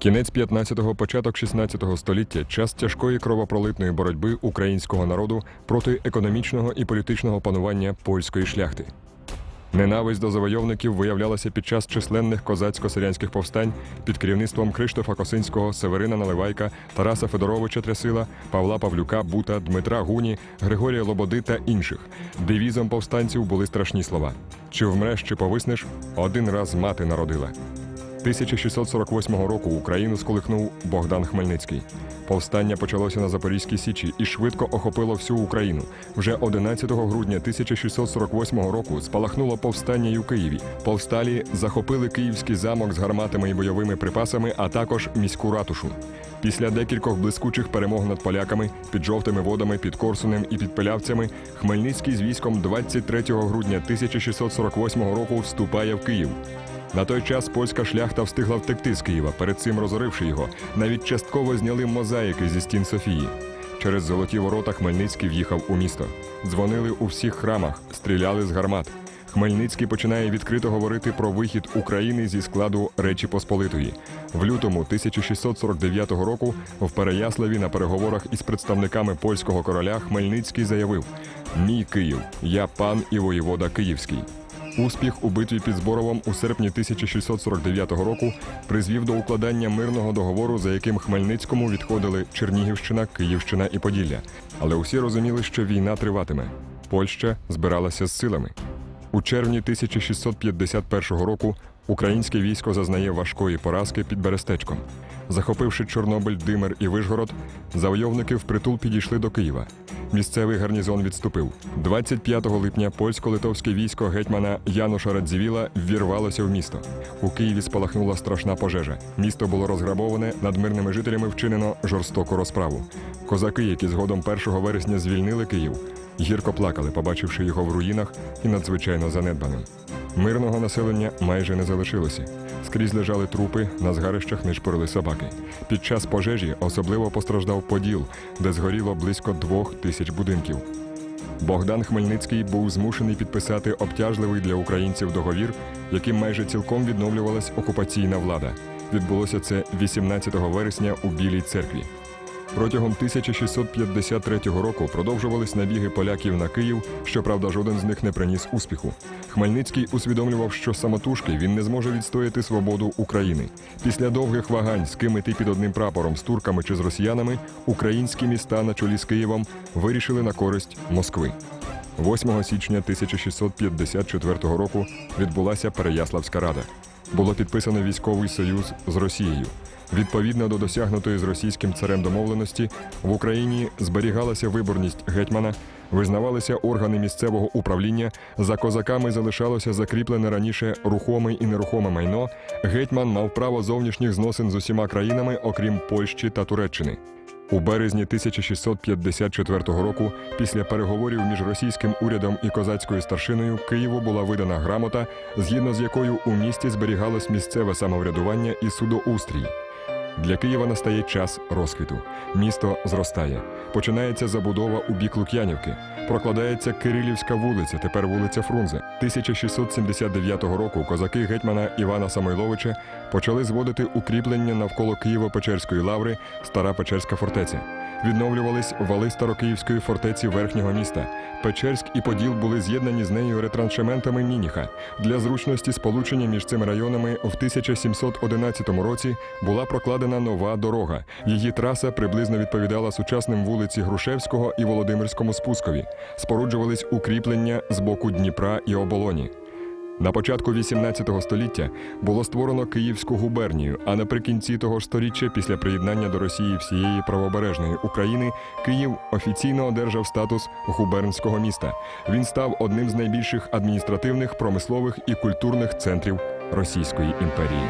Кінець 15-го, початок 16-го століття час тяжкої кровопролитної боротьби українського народу проти економічного і політичного панування польської шляхти. Ненависть до завойовників виявлялася під час численних козацько-селянських повстань під керівництвом Криштофа Косинського, Северина Наливайка, Тараса Федоровича Трясила, Павла Павлюка, Бута, Дмитра Гуні, Григорія Лободи та інших. Девізом повстанців були страшні слова: чи вмреш, чи повиснеш, один раз мати народила. 1648 року Україну сколихнув Богдан Хмельницький. Повстання почалося на Запорізькій Січі і швидко охопило всю Україну. Вже 11 грудня 1648 року спалахнуло повстання й у Києві. Повсталі захопили київський замок з гарматами і бойовими припасами, а також міську ратушу. Після декількох блискучих перемог над поляками під жовтими водами, під Корсунем і під Пилявцями, Хмельницький з військом 23 грудня 1648 року вступає в Київ. На той час польська шляхта встигла втекти з Києва, перед цим розоривши його. Навіть частково зняли мозаїки зі стін Софії. Через золоті ворота Хмельницький в'їхав у місто. Дзвонили у всіх храмах, стріляли з гармат. Хмельницький починає відкрито говорити про вихід України зі складу Речі Посполитої. В лютому 1649 року в Переяславі на переговорах із представниками польського короля Хмельницький заявив: Мій Київ, я пан і воєвода Київський. Успіх у битві під Зборовом у серпні 1649 року призвів до укладання мирного договору, за яким Хмельницькому відходили Чернігівщина, Київщина і Поділля. Але усі розуміли, що війна триватиме. Польща збиралася з силами. У червні 1651 року українське військо зазнає важкої поразки під Берестечком. Захопивши Чорнобиль, Димир і Вишгород, завойовники впритул підійшли до Києва. Місцевий гарнізон відступив. 25 липня польсько-литовське військо гетьмана Януша Радзівіла ввірвалося в місто. У Києві спалахнула страшна пожежа. Місто було розграбоване, над мирними жителями вчинено жорстоку розправу. Козаки, які згодом 1 вересня звільнили Київ, гірко плакали, побачивши його в руїнах і надзвичайно занедбаним. Мирного населення майже не залишилося. Скрізь лежали трупи, на згарищах нишпорили собаки. Під час пожежі особливо постраждав Поділ, де згоріло близько двох тисяч будинків. Богдан Хмельницький був змушений підписати обтяжливий для українців договір, яким майже цілком відновлювалась окупаційна влада. Відбулося це 18 вересня у Білій церкві. Протягом 1653 року продовжувались набіги поляків на Київ. Щоправда, жоден з них не приніс успіху. Хмельницький усвідомлював, що самотужки він не зможе відстояти свободу України. Після довгих вагань, з ким іти під одним прапором з турками чи з росіянами, українські міста на чолі з Києвом вирішили на користь Москви. 8 січня 1654 року відбулася Переяславська рада. Було підписано військовий союз з Росією. Відповідно до досягнутої з російським царем домовленості, в Україні зберігалася виборність гетьмана, визнавалися органи місцевого управління, за козаками залишалося закріплене раніше рухоме і нерухоме майно. Гетьман мав право зовнішніх зносин з усіма країнами, окрім Польщі та Туреччини. У березні 1654 року, після переговорів між російським урядом і козацькою старшиною, Києву була видана грамота, згідно з якою у місті зберігалось місцеве самоврядування і судоустрій. Для Києва настає час розквіту. Місто зростає. Починається забудова у бік Лук'янівки. Прокладається Кирилівська вулиця, тепер вулиця Фрунзе. 1679 року козаки гетьмана Івана Самойловича почали зводити укріплення навколо Києво-Печерської лаври Стара Печерська фортеця. Відновлювались вали Старокиївської фортеці верхнього міста. Печерськ і Поділ були з'єднані з нею ретраншементами Мініха. Для зручності сполучення між цими районами в 1711 році була прокладена нова дорога. Її траса приблизно відповідала сучасним вулиці Грушевського і Володимирському спускові. Споруджувались укріплення з боку Дніпра і Оболоні. На початку 18 століття було створено Київську губернію, а наприкінці того ж сторіччя, після приєднання до Росії всієї правобережної України, Київ офіційно одержав статус губернського міста. Він став одним з найбільших адміністративних, промислових і культурних центрів Російської імперії.